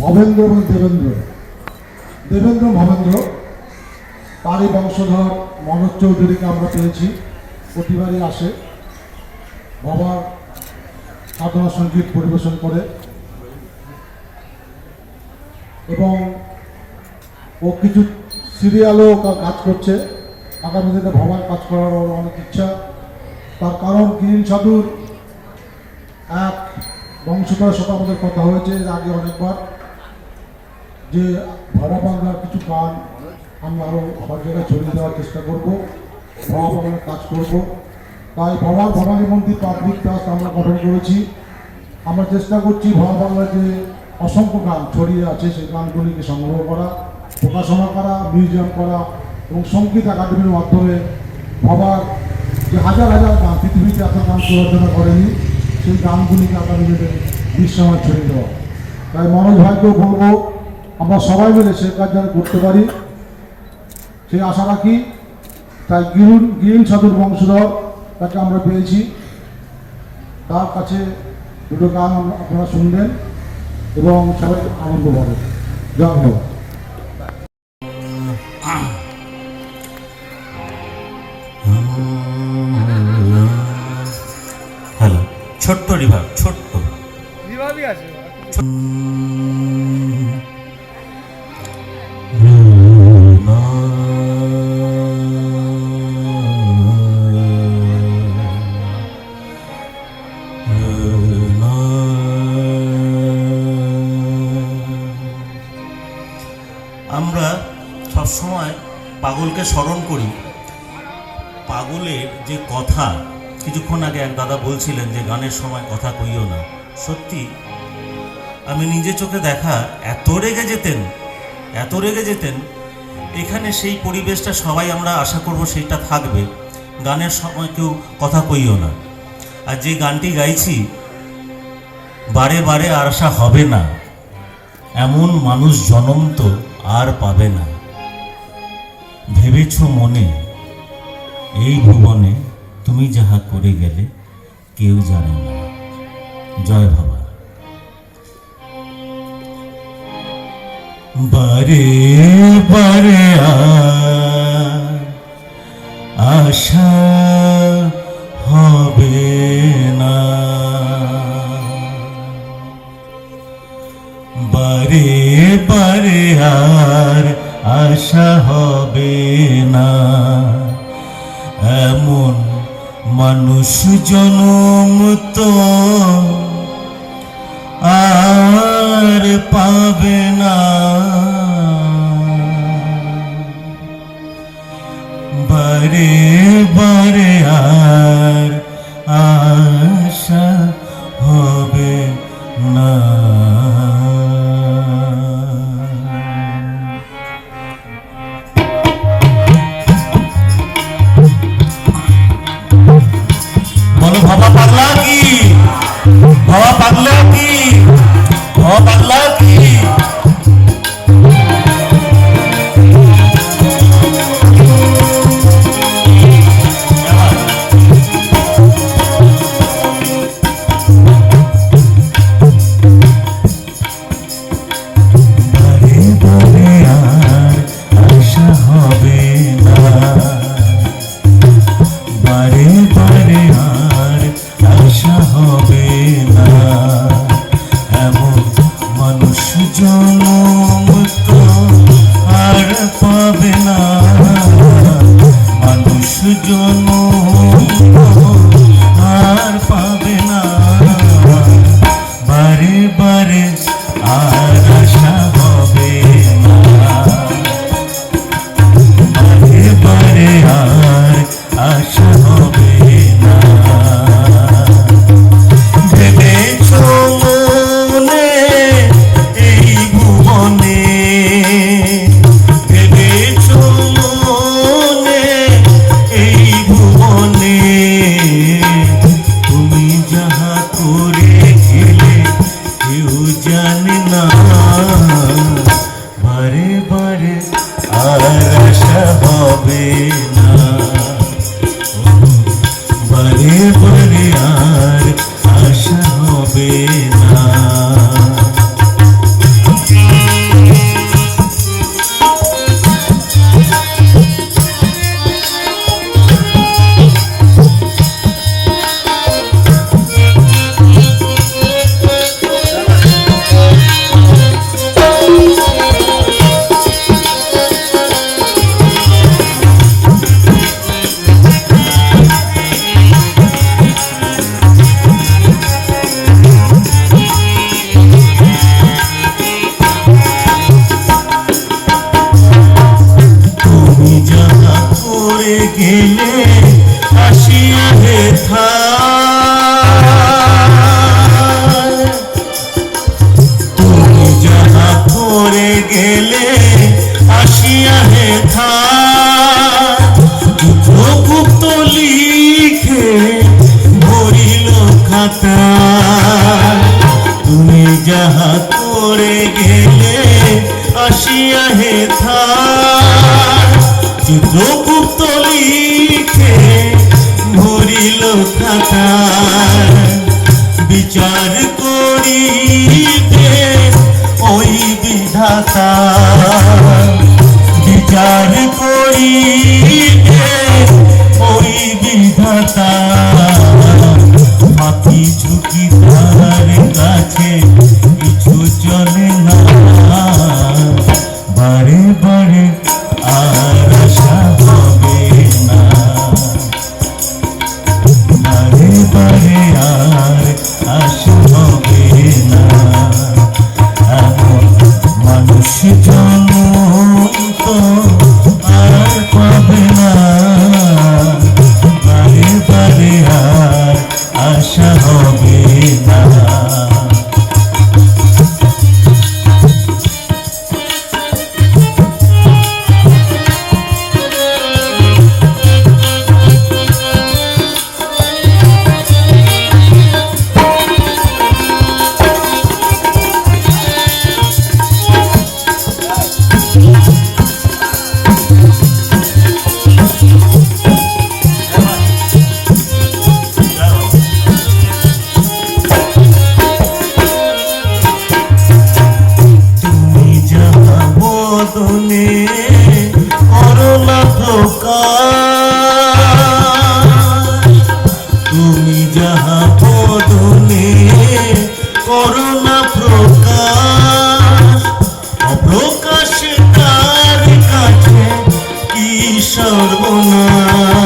ভবেন্দ্র এবং দেবেন্দ্র। দেবেন্দ্র, ভবেন্দ্র, তারই বংশধর মনোজ চৌধুরীকে আমরা পেয়েছি। প্রতিবারই আসে। বাবার সাধনা সংগীত পরিবেশন করে। এবং ও কিছু সিরিয়ালও কাজ করছে। আগামী দিনে ভবার কাজ করার অনেক ইচ্ছা। তার কারণ কিরিন সাধুর বংশধরের সাথে আমাদের কথা হয়েছে আগে অনেকবার, যে ভরা বাংলার কিছু গান আমরা আরও সব জায়গায় ছড়িয়ে দেওয়ার চেষ্টা করব ভবা বাংলার কাজ করব। তাই ভবার ভবানী মন্দির পাবলিক ট্রাস্ট আমরা গঠন করেছি। আমরা চেষ্টা করছি ভবা বাংলার যে অসংখ্য গান ছড়িয়ে আছে, সেই গানগুলিকে সংগ্রহ করা, প্রকাশনা করা, মিউজিয়াম করা এবং সংগীত একাডেমির মাধ্যমে ভবার যে হাজার হাজার গান পৃথিবীতে এত গান রচনা করেনি সেই গানগুলিকে আগামী দিনে বিশ্বময় ছড়িয়ে দেওয়া তাই মনোজ ভাইকেও বলব, আমরা সবাই মিলে সে কাজ যেন করতে পারি। সেই আশা রাখি, তাই গিরুন, গিরিন সাধুর বংশধর তাকে আমরা পেয়েছি। তার কাছে দুটো গান আপনারা শুনবেন এবং সবাই আনন্দ পাবেন জয় ছোট্ট। আছে। আমরা সবসময় পাগলকে স্মরণ করি। পাগলের যে কথা কিছুক্ষণ আগে এক দাদা বলছিলেন যে গানের সময় কথা কইও না। সত্যি? আমি নিজে চোখে দেখা, এত রেগে যেতেন, এত রেগে যেতেন। এখানে সেই পরিবেশটা সবাই আমরা আশা করব সেইটা থাকবে। গানের সময় কেউ কথা কইও না। আর যে গানটি গাইছি, বারে বারে আর আশা হবে না। এমন মানুষ জনম তো আর পাবে না। ভেবেছ মনে, এই ভুবনে তুমি যাহা করে গেলে, কেউ জানে না। জয় বাবা বারে বারে আশা হবে না। বারে বারে আর আশা হবে না। এমন মানুষ জনম তো আর পাবে না। বারে বারে বাবা নিয়ে আসিয়া হে তুমি যাহা পরে গেলে, আসিয়া হে থা গুপ্ত লিখে ভরিল খাতা তুমি যাহা করে গেলে আসিয়া হে থা চিত্রগুপ্ত লিখে ভরিল বিচার করিতে ওই বিধাতা। বিচার করিতে ওই বিধাতা। যাহা করোনা প্রকাশ অপ্রকাশে তার কাছে কি সর্বনাশ?